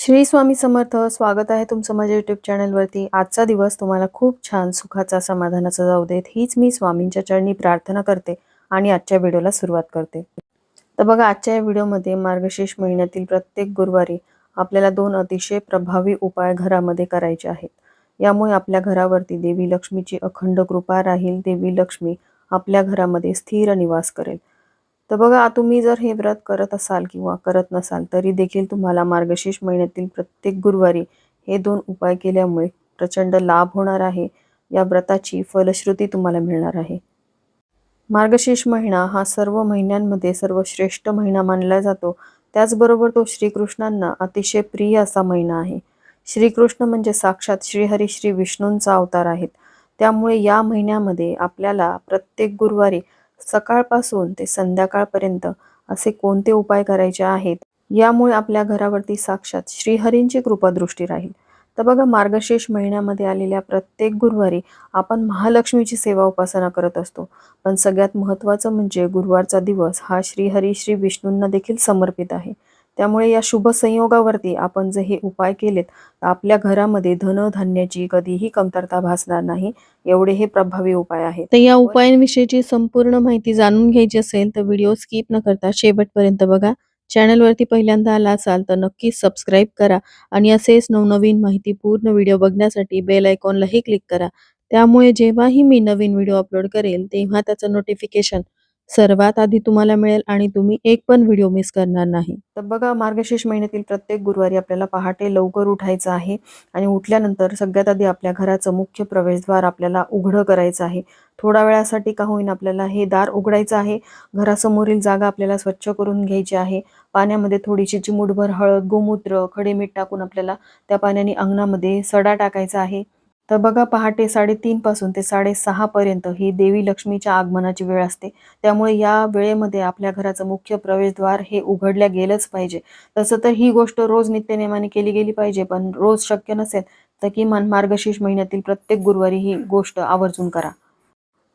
श्री स्वामी समर्थ स्वागत आहे तुमचं माझ्या युट्यूब चॅनलवरती आजचा दिवस तुम्हाला खूप छान सुखाचा समाधानाचा जाऊ देत. हीच मी स्वामींच्या चरणी प्रार्थना करते आणि आजच्या व्हिडिओला सुरुवात करते. तर बघा आजच्या या व्हिडिओमध्ये मार्गशीर्ष महिन्यातील प्रत्येक गुरुवारी आपल्याला दोन अतिशय प्रभावी उपाय घरामध्ये करायचे आहेत. यामुळे आपल्या घरावरती देवी लक्ष्मीची अखंड कृपा राहील. देवी लक्ष्मी आपल्या घरामध्ये स्थिर निवास करेल. तर बघा तुम्ही जर हे व्रत करत असाल किंवा करत नसाल तरी देखील तुम्हाला मार्गशीर्ष महिन्यातील प्रत्येक गुरुवारी हे दोन उपाय केल्यामुळे प्रचंड लाभ होणार आहे. या व्रताची फलश्रुती तुम्हाला मिळणार आहे. मार्गशीर्ष महिना हा सर्व महिन्यांमध्ये सर्वश्रेष्ठ महिना मानला जातो. त्याचबरोबर तो श्रीकृष्णांना अतिशय प्रिय असा महिना आहे. श्रीकृष्ण म्हणजे साक्षात श्रीहरी श्री विष्णूंचा अवतार आहेत. त्यामुळे या महिन्यामध्ये आपल्याला प्रत्येक गुरुवारी सकाळपासून ते संध्याकाळपर्यंत असे कोणते उपाय करायचे आहेत? यामुळे आपल्या घरावरती साक्षात श्रीहरींची कृपादृष्टी राहील. तर बघा मार्गशीर्ष महिन्यामध्ये आलेल्या प्रत्येक गुरुवारी आपण महालक्ष्मीची सेवा उपासना करत असतो. पण सगळ्यात महत्त्वाचं म्हणजे गुरुवारचा दिवस हा श्रीहरी श्री विष्णूंना देखील समर्पित आहे. त्यामुळे या शुभ संयोगावरती आपण जे हे उपाय केलेत तर आपल्या घरामध्ये धनधान्याची कधीही कमतरता भासणार नाही एवढे हे प्रभावी उपाय आहेत. तर या उपायांविषयीची संपूर्ण माहिती जाणून घ्यायची असेल तर व्हिडिओ स्किप न करता शेवटपर्यंत बघा. चॅनलवरती पहिल्यांदा आला असाल तर नक्कीच सबस्क्राईब करा आणि असेच नवनवीन माहिती पूर्ण व्हिडिओ बघण्यासाठी बेल आयकॉनलाही क्लिक करा. त्यामुळे जेव्हाही मी नवीन व्हिडिओ अपलोड करेल तेव्हा त्याचं नोटिफिकेशन सर्वात आधी तुम्हाला मिळेल आणि तुम्ही एक पण व्हिडिओ मिस करणार नाही. तर बघा मार्गशीर्ष महिन्यातील प्रत्येक गुरुवारी आपल्याला पहाटे लवकर उठायचं आहे आणि उठल्यानंतर सगळ्यात आधी आपल्या घराचं मुख्य प्रवेशद्वार आपल्याला उघडं करायचं आहे. थोड्या वेळासाठी का होईना आपल्याला हे दार उघडायचं आहे. घरासमोरील जागा आपल्याला स्वच्छ करून घ्यायची आहे. पाण्यामध्ये थोडीशी चिमूटभर हळद गोमूत्र खडे मीठ टाकून आपल्याला त्या पाण्याने अंगणामध्ये सडा टाकायचा आहे. तर बघा पहाटे साडेतीन पासून ते साडेसहा पर्यंत ही देवी लक्ष्मीच्या आगमनाची वेळ असते. त्यामुळे या वेळेमध्ये आपल्या घराचं मुख्य प्रवेशद्वार हे उघडल्या गेलंच पाहिजे. तसं तर ही गोष्ट रोज नित्यनेमाने केली गेली पाहिजे पण रोज शक्य नसेल तर किमान मार्गशीर्ष महिन्यातील प्रत्येक गुरुवारी ही गोष्ट आवर्जून करा.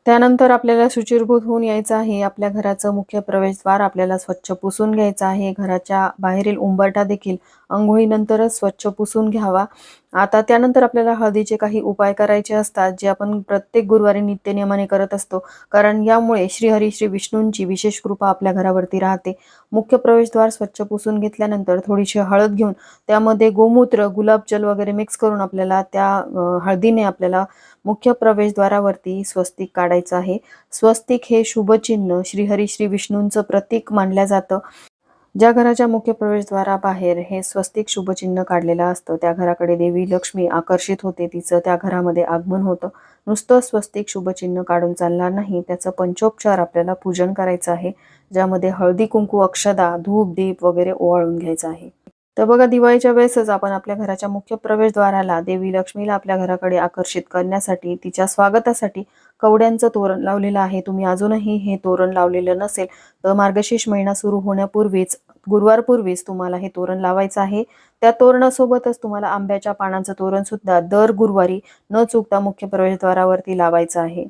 त्यानंतर आपल्याला शुचिरभूत होऊन यायचं आहे. आपल्या घराचं मुख्य प्रवेशद्वार आपल्याला स्वच्छ पुसून घ्यायचं आहे. घराच्या बाहेरील उंबरठा देखील आंघोळीनंतरच स्वच्छ पुसून घ्यावा. आता त्यानंतर आपल्याला हळदीचे काही उपाय करायचे असतात जे आपण प्रत्येक गुरुवारी नित्यनियमाने करत असतो. कारण यामुळे श्रीहरी श्री विष्णूंची विशेष कृपा आपल्या घरावरती राहते. मुख्य प्रवेशद्वार स्वच्छ पुसून घेतल्यानंतर थोडीशी हळद घेऊन त्यामध्ये गोमूत्र गुलाबजल वगैरे मिक्स करून आपल्याला त्या हळदीने आपल्याला मुख्य प्रवेशद्वारावरती स्वस्तिक काढायचं आहे. स्वस्तिक हे शुभचिन्ह श्रीहरी श्री विष्णूंचं प्रतीक मानलं जातं. ज्या घराच्या मुख्य प्रवेशद्वाराबाहेर हे स्वस्तिक शुभचिन्ह काढलेलं असतं त्या घराकडे देवी लक्ष्मी आकर्षित होते तिचं त्या घरामध्ये आगमन होतं. नुसतं स्वस्तिक शुभचिन्ह काढून चालणार नाही त्याचं पंचोपचार आपल्याला पूजन करायचं आहे ज्यामध्ये हळदी कुंकू अक्षदा धूप दीप वगैरे ओवाळून घ्यायचं आहे. तर बघा दिवाळीच्या वेळेसच आपण आपल्या घराच्या मुख्य प्रवेशद्वाराला देवी लक्ष्मीला आपल्या घराकडे आकर्षित करण्यासाठी तिच्या स्वागतासाठी कवड्यांचं तोरण लावलेलं आहे. तुम्ही अजूनही हे तोरण लावलेलं नसेल तर मार्गशीर्ष महिना सुरू होण्यापूर्वीच गुरुवारपूर्वीच तुम्हाला हे तोरण लावायचं आहे. त्या तोरणासोबतच तुम्हाला आंब्याच्या पानांचं तोरण सुद्धा दर गुरुवारी न चुकता मुख्य प्रवेशद्वारावरती लावायचं आहे.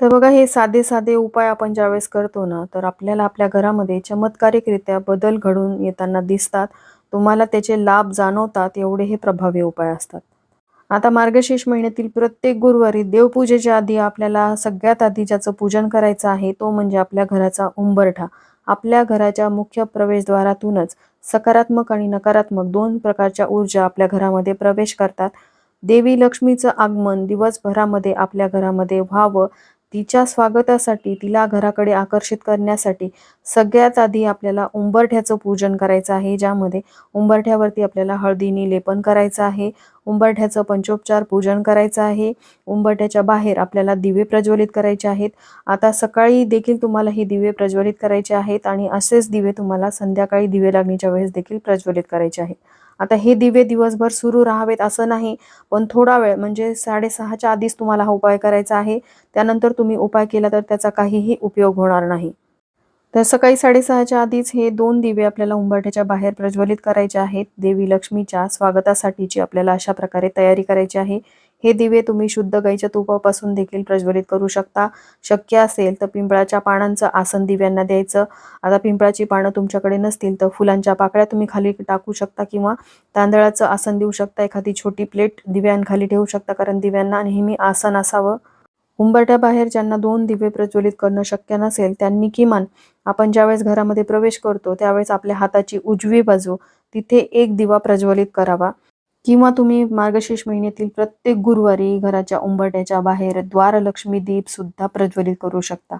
तर बघा हे साधे साधे उपाय आपण ज्यावेळेस करतो ना तर आपल्याला आपल्या घरामध्ये चमत्कारिकरित्या बदल घडून येताना दिसतात. तुम्हाला त्याचे लाभ जाणवतात एवढे हे प्रभावी उपाय असतात. आता मार्गशीर्ष महिन्यातील प्रत्येक गुरुवारी देवपूजेच्या आधी आपल्याला सगळ्यात आधी ज्याचं पूजन करायचं आहे तो म्हणजे आपल्या घराचा उंबरठा. आपल्या घराच्या मुख्य प्रवेशद्वारातूनच सकारात्मक आणि नकारात्मक दोन प्रकारच्या ऊर्जा आपल्या घरामध्ये प्रवेश करतात. देवी लक्ष्मीचं आगमन दिवसभरामध्ये आपल्या घरामध्ये व्हावं तिच्या स्वागतासाठी तिला घराकडे आकर्षित करण्यासाठी सगळ्यात आधी आपल्याला उंबरठ्याचं पूजन करायचं आहे ज्यामध्ये उंबरठ्यावरती आपल्याला हळदीने लेपन करायचं आहे उंबरठ्याचं पंचोपचार पूजन करायचं आहे उंबरठ्याच्या बाहेर आपल्याला दिवे प्रज्वलित करायचे आहेत. आता सकाळी देखील तुम्हाला ही दिवे प्रज्वलित करायचे आहेत आणि असेच दिवे तुम्हाला संध्याकाळी दिवे लागणीच्या वेळेस देखील प्रज्वलित करायचे आहेत. आता हे दिवे दिवसभर सुरू राहावेत असं नाही पण थोडा वेळ म्हणजे साडेसहाच्या आधीच तुम्हाला हा उपाय करायचा आहे. त्यानंतर तुम्ही उपाय केला तर त्याचा काहीही उपयोग होणार नाही. तर सकाळी साडेसहाच्या आधीच हे दोन दिवे आपल्याला उंबरठ्याच्या बाहेर प्रज्वलित करायचे आहेत. देवी लक्ष्मीच्या स्वागतासाठीची आपल्याला अशा प्रकारे तयारी करायची आहे. हे दिवे तुम्ही शुद्ध गाईच्या तुपापासून देखील प्रज्वलित करू शकता. शक्य असेल तर पिंपळाच्या पानांचं आसन दिव्यांना द्यायचं. आता पिंपळाची पानं तुमच्याकडे नसतील तर फुलांच्या पाकळ्या तुम्ही खाली टाकू शकता किंवा तांदळाचं आसन देऊ शकता. एखादी छोटी प्लेट दिव्यांखाली ठेवू शकता कारण दिव्यांना नेहमी आसन असावं. उंबरठ्याबाहेर ज्यांना दोन दिवे प्रज्वलित करणं शक्य नसेल त्यांनी किमान आपण ज्यावेळेस घरामध्ये प्रवेश करतो त्यावेळेस आपल्या हाताची उजवी बाजू तिथे एक दिवा प्रज्वलित करावा. किंवा तुम्ही मार्गशीर्ष महिन्यातील प्रत्येक गुरुवारी घराच्या उंबरट्याच्या बाहेर द्वारलक्ष्मी दीप सुद्धा प्रज्वलित करू शकता.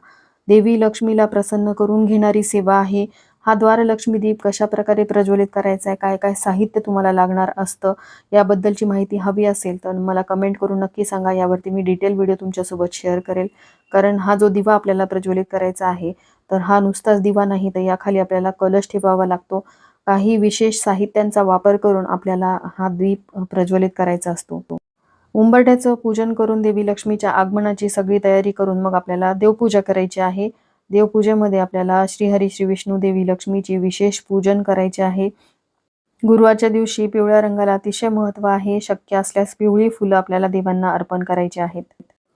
देवी लक्ष्मीला प्रसन्न करून घेणारी सेवा आहे. हा द्वारलक्ष्मी दीप कशा प्रकारे प्रज्वलित करायचा आहे काय काय साहित्य तुम्हाला लागणार असतं? याबद्दलची माहिती हवी असेल तर मला कमेंट करून नक्की सांगा. यावरती मी डिटेल व्हिडिओ तुमच्यासोबत शेअर करेल. कारण हा जो दिवा आपल्याला प्रज्वलित करायचा आहे तर हा नुसताच दिवा नाही तर याखाली आपल्याला कलश ठेवावा लागतो. काही विशेष साहित्यांचा वापर करून आपल्याला हा द्वीप प्रज्वलित करायचा असतो. उंबरठ्याचं पूजन करून देवी लक्ष्मीच्या आगमनाची सगळी तयारी करून मग आपल्याला देवपूजा करायची आहे. देवपूजेमध्ये आपल्याला श्रीहरी श्री विष्णू देवी लक्ष्मीची विशेष पूजन करायचे आहे. गुरुवारच्या दिवशी पिवळ्या रंगाला अतिशय महत्त्व आहे. शक्य असल्यास पिवळी फुलं आपल्याला देवांना अर्पण करायची आहेत.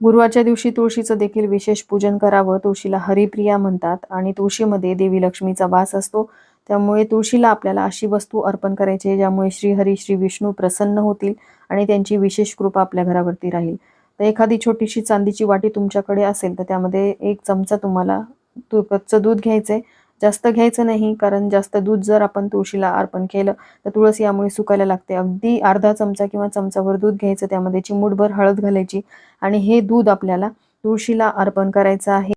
गुरुवारच्या दिवशी तुळशीचं देखील विशेष पूजन करावं. तुळशीला हरिप्रिया म्हणतात आणि तुळशीमध्ये देवी लक्ष्मीचा वास असतो. त्यामुळे तुळशीला आपल्याला अशी वस्तू अर्पण करायची आहे ज्यामुळे श्रीहरी श्री विष्णू प्रसन्न होतील आणि त्यांची विशेष कृपा आपल्या घरावरती राहील. तर एखादी छोटीशी चांदीची वाटी तुमच्याकडे असेल तर त्यामध्ये एक चमचा तुम्हाला तू कच्चं दूध घ्यायचं आहे जास्त घ्यायचं नाही कारण जास्त दूध जर आपण तुळशीला अर्पण केलं तर तुळस यामुळे सुकायला लागते. अगदी अर्धा चमचा किंवा चमचाभर दूध घ्यायचं त्यामध्ये चिमूटभर हळद घालायची आणि हे दूध आपल्याला तुळशीला अर्पण करायचं आहे.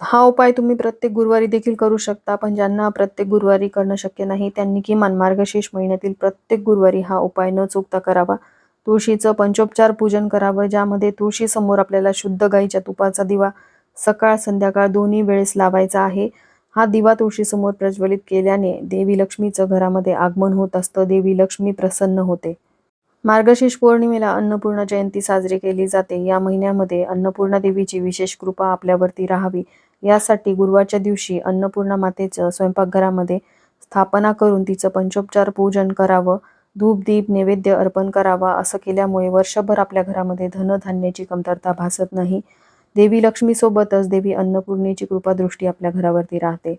हा उपाय तुम्ही प्रत्येक गुरुवारी देखील करू शकता पण ज्यांना प्रत्येक गुरुवारी करणं शक्य नाही त्यांनी किमान मार्गशीर्ष महिन्यातील प्रत्येक गुरुवारी हा उपाय न चुकता करावा. तुळशीचं पंचोपचार पूजन करावं ज्यामध्ये तुळशीसमोर आपल्याला शुद्ध गाईच्या तुपाचा दिवा सकाळ संध्याकाळ दोन्ही वेळेस लावायचा आहे. हा दिवा तुळशीसमोर प्रज्वलित केल्याने देवी लक्ष्मीचं घरामध्ये आगमन होत असतं देवी लक्ष्मी प्रसन्न होते. मार्गशीर्ष पौर्णिमेला अन्नपूर्णा जयंती साजरी केली जाते. या महिन्यामध्ये अन्नपूर्णा देवीची विशेष कृपा आपल्यावरती राहावी. यासाठी गुरुवारच्या दिवशी अन्नपूर्णा मातेचं स्वयंपाकघरामध्ये स्थापना करून तिचं पंचोपचार पूजन करावं धूप दीप नैवेद्य अर्पण करावा असं केल्यामुळे वर्षभर आपल्या घरामध्ये धनधान्याची कमतरता भासत नाही. देवी लक्ष्मीसोबतच देवी अन्नपूर्णेची कृपादृष्टी आपल्या घरावरती राहते.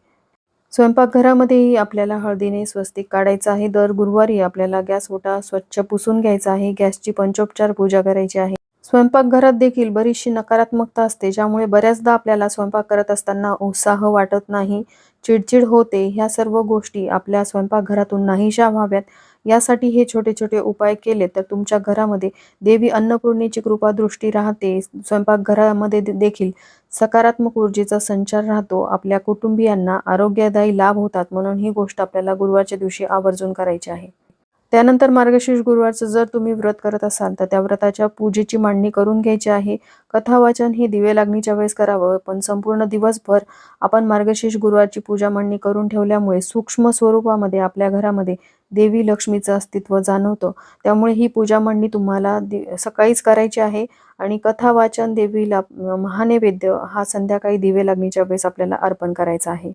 स्वयंपाकघरामध्येही आपल्याला हळदीने स्वस्तिक काढायचं आहे. दर गुरुवारी आपल्याला गॅस ओटा स्वच्छ पुसून घ्यायचा आहे. गॅसची पंचोपचार पूजा करायची आहे. स्वयंपाकघरात देखील बरीचशी नकारात्मकता असते ज्यामुळे बऱ्याचदा आपल्याला स्वयंपाक करत असताना उत्साह वाटत नाही चिडचिड होते. ह्या सर्व गोष्टी आपल्या स्वयंपाकघरातून नाहीशा व्हाव्यात. यासाठी हे छोटे छोटे उपाय केले तर तुमच्या घरामध्ये देवी अन्नपूर्णेची कृपा दृष्टी राहते. स्वयंपाकघरामध्ये देखील सकारात्मक ऊर्जेचा संचार राहतो. आपल्या कुटुंबियांना आरोग्यदायी लाभ होतात म्हणून ही गोष्ट आपल्याला गुरुवारच्या दिवशी आवर्जून करायची आहे. त्यानंतर मार्गशीर्ष गुरुवारचं जर तुम्ही व्रत करत असाल तर त्या व्रताच्या पूजेची मांडणी करून घ्यायची आहे. कथा वाचन हे दिवे लागणीच्या वेळेस करावं पण संपूर्ण दिवसभर आपण मार्गशीर्ष गुरुवारची पूजा मांडणी करून ठेवल्यामुळे सूक्ष्म स्वरूपामध्ये आपल्या घरामध्ये देवी लक्ष्मीचं अस्तित्व जाणवतं. त्यामुळे ही पूजा मांडणी तुम्हाला सकाळीच करायची आहे आणि कथा वाचन देवीला महानैवेद्य हा संध्याकाळी दिवे लागणीच्या वेळेस आपल्याला अर्पण करायचा आहे.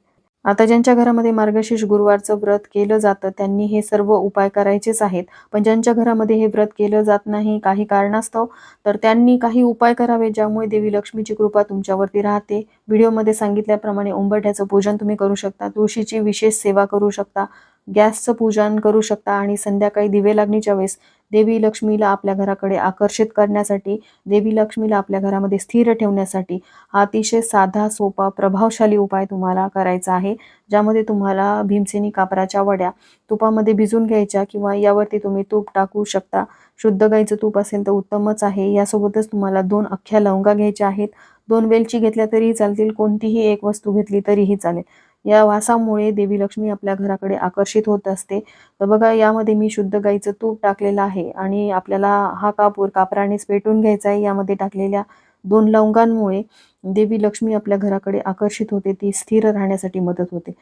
आता ज्यांच्या घरामध्ये मार्गशीर्ष गुरुवारचं व्रत केलं जातं त्यांनी हे सर्व उपाय करायचेच आहेत. पण ज्यांच्या घरामध्ये हे व्रत केलं जात नाही काही कारणास्तव तर त्यांनी काही उपाय करावे ज्यामुळे देवी लक्ष्मीची कृपा तुमच्यावरती राहते. व्हिडिओमध्ये सांगितल्याप्रमाणे उंबरठ्याचं पूजन तुम्ही करू शकता तुळशीची विशेष सेवा करू शकता. गॅसचं पूजन करू शकता आणि संध्याकाळी दिवे लागणीच्या वेळेस देवी लक्ष्मीला आपल्या घराकडे आकर्षित करण्यासाठी देवी लक्ष्मीला आपल्या घरामध्ये स्थिर ठेवण्यासाठी हा अतिशय साधा सोपा प्रभावशाली उपाय तुम्हाला करायचा आहे ज्यामध्ये तुम्हाला भीमसेनी कापराच्या वड्या तुपामध्ये भिजून घ्यायच्या किंवा यावरती तुम्ही तूप टाकू शकता. शुद्ध गाईचं तूप असेल तर उत्तमच आहे. यासोबतच तुम्हाला दोन अख्ख्या लवंगा घ्यायच्या आहेत. दोन वेलची घेतल्या तरीही चालतील. कोणतीही एक वस्तू घेतली तरीही चालेल. या वासामुळे देवी लक्ष्मी आपल्या घराकडे आकर्षित होत असते. तर बघा यामध्ये मी शुद्ध गाईचं तूप टाकलेलं आहे आणि आपल्याला हा कापूर कापरानेच पेटून घ्यायचा आहे. यामध्ये टाकलेल्या दोन लवंगांमुळे देवी लक्ष्मी आपल्या घराकडे आकर्षित होते ती स्थिर राहण्यासाठी मदत होते.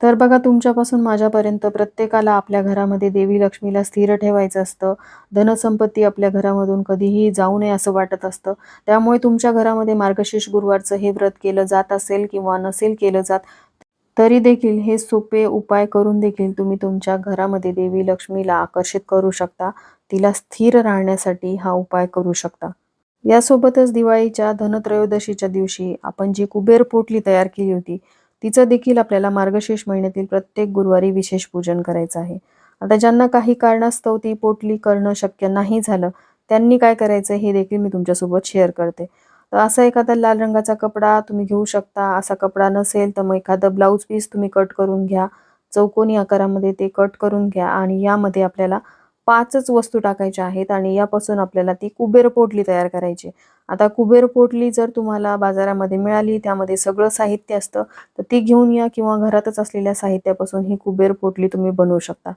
तर बघा तुमच्यापासून माझ्यापर्यंत प्रत्येकाला आपल्या घरामध्ये देवी लक्ष्मीला स्थिर ठेवायचं असतं. धनसंपत्ती आपल्या घरामधून कधीही जाऊ नये असं वाटत असतं. त्यामुळे तुमच्या घरामध्ये मार्गशीर्ष गुरुवारचं हे व्रत केलं जात असेल किंवा नसेल केलं जात तरी देखील हे सोपे उपाय करून देखील तुम्ही तुमच्या घरामध्ये देवी लक्ष्मीला आकर्षित करू शकता. तिला स्थिर राहण्यासाठी हा उपाय करू शकता. यासोबतच दिवाळीच्या धनत्रयोदशीच्या दिवशी आपण जी कुबेर पोटली तयार केली होती तिचं देखील आपल्याला मार्गशीर्ष महिन्यातील प्रत्येक गुरुवारी विशेष पूजन करायचं आहे. आता ज्यांना काही कारणास्तव ती पोटली करणं शक्य नाही झालं त्यांनी काय करायचं हे देखील मी तुमच्यासोबत शेअर करते. तर असा एखादा लाल रंगाचा कपडा तुम्ही घेऊ शकता. असा कपडा नसेल तर मग एखादं ब्लाऊज पीस तुम्ही कट करून घ्या. चौकोनी आकारामध्ये ते कट करून घ्या आणि यामध्ये आपल्याला पाचच वस्तू टाकायच्या आहेत आणि यापासून आपल्याला ती कुबेर पोटली तयार करायची आता कुबेर पोटली जर तुम्हाला बाजारामध्ये मिळाली त्यामध्ये सगळं साहित्य असतं तर ती घेऊन या किंवा घरातच असलेल्या साहित्यापासून ही कुबेर पोटली तुम्ही बनवू शकता.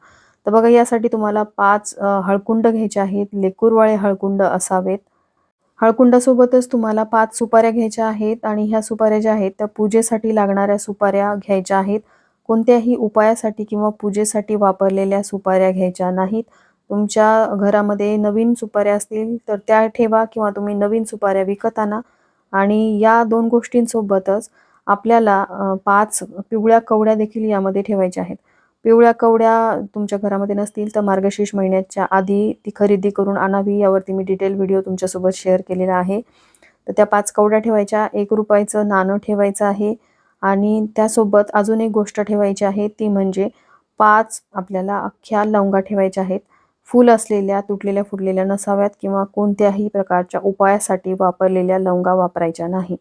तर बघा यासाठी तुम्हाला पाच हळकुंड घ्यायचे आहेत. लेकूरवाळे हळकुंड असावेत. हळकुंडासोबतच तुम्हाला पाच सुपाऱ्या घ्यायच्या आहेत आणि ह्या सुपाऱ्या ज्या आहेत त्या पूजेसाठी लागणाऱ्या सुपाऱ्या घ्यायच्या आहेत. कोणत्याही उपायासाठी किंवा पूजेसाठी वापरलेल्या सुपाऱ्या घ्यायच्या नाहीत. तुमच्या घरामध्ये नवीन सुपाऱ्या असतील तर त्या ठेवा किंवा तुम्ही नवीन सुपाऱ्या विकत आणा. आणि या दोन गोष्टींसोबतच आपल्याला पाच पिवळ्या कवड्या देखील यामध्ये ठेवायच्या आहेत. पिवळ्या कवड्या तुमच्या घरामध्ये नसतील तर मार्गशीर्ष महिन्याच्या आधी ती खरेदी करून आणावी. यावरती मी डिटेल व्हिडिओ तुमच्यासोबत शेअर केलेला आहे. तर त्या पाच कवड्या ठेवायच्या एक रुपयाचं नाणं ठेवायचं आहे आणि त्यासोबत अजून एक गोष्ट ठेवायची आहे ती म्हणजे पाच आपल्याला अख्ख्या लवंगा ठेवायच्या आहेत. फूल असलेल्या तुटलेल्या फुटलेल्या नसाव्यात किंवा कोणत्याही प्रकारच्या उपायासाठी वापरलेल्या लवंगा वापरायच्या नाही.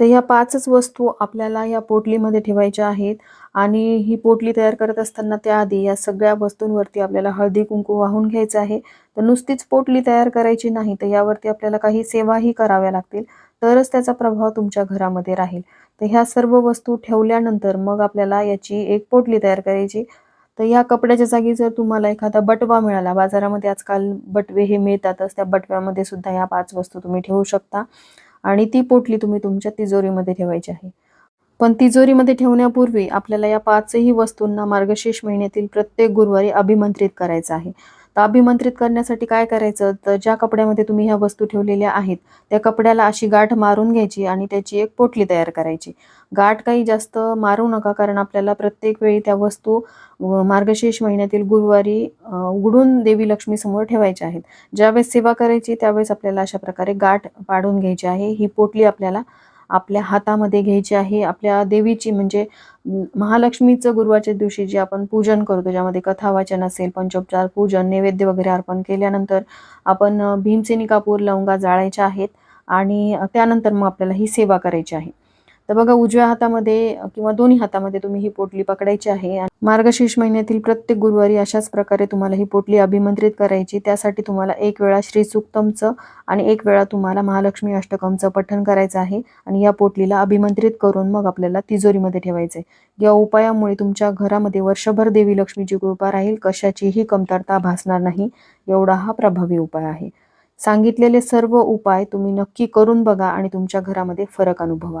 तर ह्या पाचच वस्तू आपल्याला या पोटलीमध्ये ठेवायच्या आहेत. आणि ही पोटली तयार करत असताना त्याआधी या सगळ्या वस्तूंवरती आपल्याला हळदी कुंकू वाहून घ्यायचं आहे. तर नुसतीच पोटली तयार करायची नाही तर यावरती आपल्याला काही सेवाही कराव्या लागतील. तरच त्याचा प्रभाव तुमच्या घरामध्ये राहील. तर ह्या सर्व वस्तू ठेवल्यानंतर मग आपल्याला याची एक पोटली तयार करायची. तर ह्या कपड्याच्या जागी जर तुम्हाला एखादा बटवा मिळाला बाजारामध्ये आजकाल बटवे हे मिळतातच त्या बटव्यामध्ये सुद्धा ह्या पाच वस्तू तुम्ही ठेवू शकता. आणि ती पोटली तुम्ही तुमच्या तिजोरीमध्ये ठेवायची आहे. पण तिजोरीमध्ये ठेवण्यापूर्वी आपल्याला या पाचही वस्तूंना मार्गशीर्ष महिन्यातील प्रत्येक गुरुवारी अभिमंत्रित करायचं आहे. तर अभिमंत्रित करण्यासाठी काय करायचं? तर ज्या कपड्यामध्ये तुम्ही ह्या वस्तू ठेवलेल्या आहेत त्या कपड्याला अशी गाठ मारून घ्यायची आणि त्याची एक पोटली तयार करायची. गाठ काही जास्त मारू नका कारण आपल्याला प्रत्येक वेळी त्या वस्तू मार्गशीर्ष महिन्यातील गुरुवारी उघडून देवी लक्ष्मी समोर ठेवायच्या आहेत. ज्यावेळेस सेवा करायची त्यावेळेस आपल्याला अशा प्रकारे गाठ पाडून घ्यायची आहे. ही पोटली आपल्याला आपल्या हातामध्ये घ्यायची आहे. आपल्या देवीची म्हणजे महालक्ष्मीचं गुरुवारच्या दिवशी जे आपण पूजन करतो ज्यामध्ये कथा वाचन असेल पंचोपचार पूजन नैवेद्य वगैरे अर्पण केल्यानंतर आपण भीमसेनी कापूर लवंगा जाळायच्या आहेत आणि त्यानंतर मग आपल्याला ही सेवा करायची आहे. तर बघा उजव्या हातामध्ये किंवा दोन्ही हातामध्ये तुम्ही ही पोटली पकडायची आहे. मार्गशीर्ष महिन्यातील प्रत्येक गुरुवारी अशाच प्रकारे तुम्हाला ही पोटली अभिमंत्रित करायची. त्यासाठी तुम्हाला एक वेळा श्री सुक्तमचं आणि एक वेळा तुम्हाला महालक्ष्मी अष्टकमचं पठण करायचं आहे. आणि या पोटलीला अभिमंत्रित करून मग आपल्याला तिजोरीमध्ये ठेवायचं आहे. या उपायामुळे तुमच्या घरामध्ये वर्षभर देवी लक्ष्मीची कृपा राहील. कशाचीही कमतरता भासणार नाही. एवढा हा प्रभावी उपाय आहे. सांगितलेले सर्व उपाय तुम्ही नक्की करून बघा आणि तुमच्या घरामध्ये फरक अनुभवा.